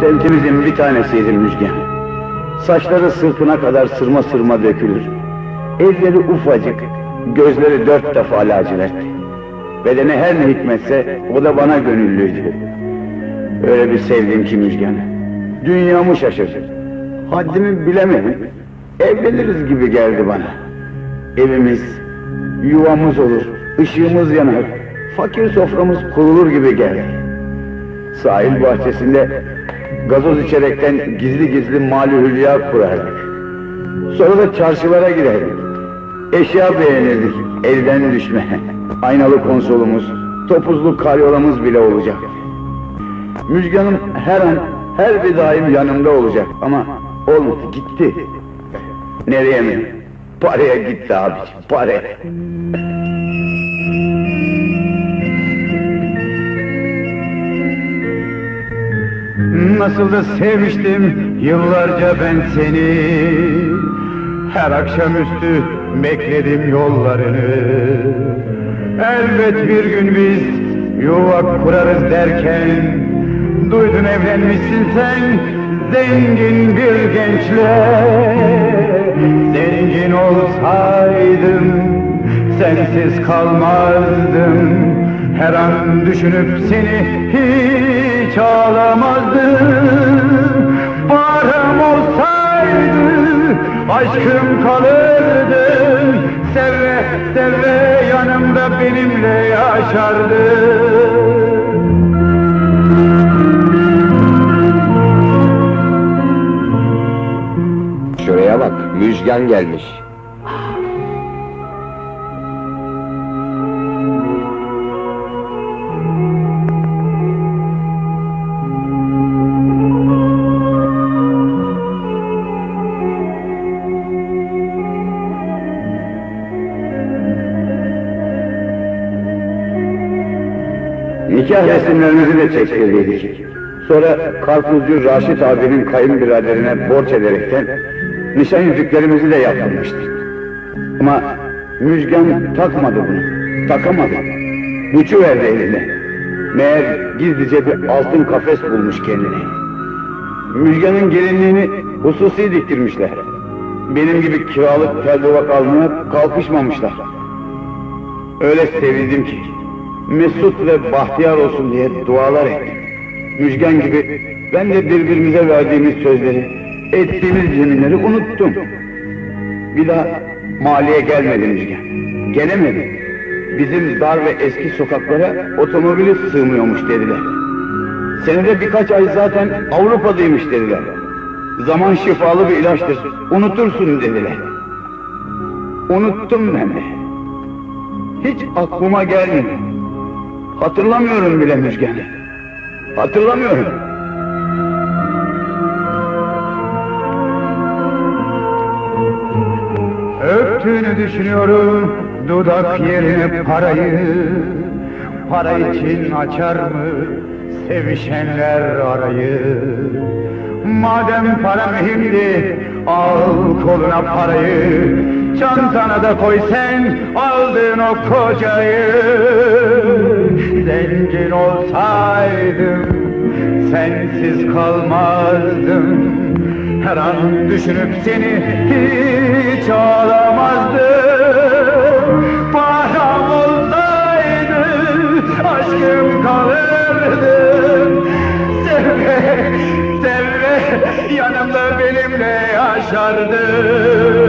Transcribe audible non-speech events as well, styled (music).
Semtimizin bir tanesiydi Müjgan. Saçları sırtına kadar sırma sırma dökülür. Elleri ufacık, gözleri dört defa lacivertti. Bedeni her ne hikmetse o da bana gönüllüydü. Öyle bir sevdim ki Müjgan. Dünyamı şaşırdı. Haddimi bilemedim. Evleniriz gibi geldi bana. Evimiz, yuvamız olur, ışığımız yanar, fakir soframız kurulur gibi geldi. Sahil bahçesinde gazoz içerekten gizli gizli mali hülya kurardık. Sonra da çarşılara giderdik. Eşya beğenirdik, elden düşme. (laughs) Aynalı konsolumuz, topuzlu karyolamız bile olacak. Müjganım her an, her bir daim yanımda olacak ama olmadı, gitti. Nereye mi? Paraya gitti abiciğim, paraya. Nasıl da sevmiştim yıllarca ben seni. Her akşamüstü bekledim yollarını. Elbet bir gün biz yuva kurarız derken Duydum evlenmişsin sen zengin bir gençle. Zengin olsaydım sensiz kalmazdım. Her an düşünüp seni hiç ağlamazdım Param olsaydı aşkım kalırdı. Seve seve yanımda benimle yaşardı. Şuraya bak, Müjgan gelmiş. Nikah resimlerimizi de çektirdiydik. Sonra karpuzcu Raşit abinin kayınbiraderine borç ederekten nişan yüzüklerimizi de yaptırmıştık. Ama Müjgan takmadı bunu, takamadı. Buçu verdi eline. Meğer gizlice bir altın kafes bulmuş kendine. Müjgan'ın gelinliğini hususi diktirmişler. Benim gibi kiralık tel duvak almaya kalkışmamışlar. Öyle sevindim ki mesut ve bahtiyar olsun diye dualar ettim. Müjgan gibi ben de birbirimize verdiğimiz sözleri, ettiğimiz yeminleri unuttum. Bir daha mahalleye gelmedi Müjgan. Gelemedi. Bizim dar ve eski sokaklara otomobili sığmıyormuş dediler. Senede birkaç ay zaten Avrupa'daymış dediler. Zaman şifalı bir ilaçtır, unutursun dediler. Unuttum ben de. Hiç aklıma gelmiyor. Hatırlamıyorum bile Müjgan'ı. Hatırlamıyorum. Öptüğünü düşünüyorum dudak yerine parayı Para için açar mı sevişenler arayı Madem para mühimdi al koluna parayı Çantana da koy sen aldığın o kocayı. Zengin olsaydım sensiz kalmazdım. Her an düşünüp seni hiç ağlamazdım Param olsaydı aşkım kalırdı. Seve seve yanımda benimle yaşardı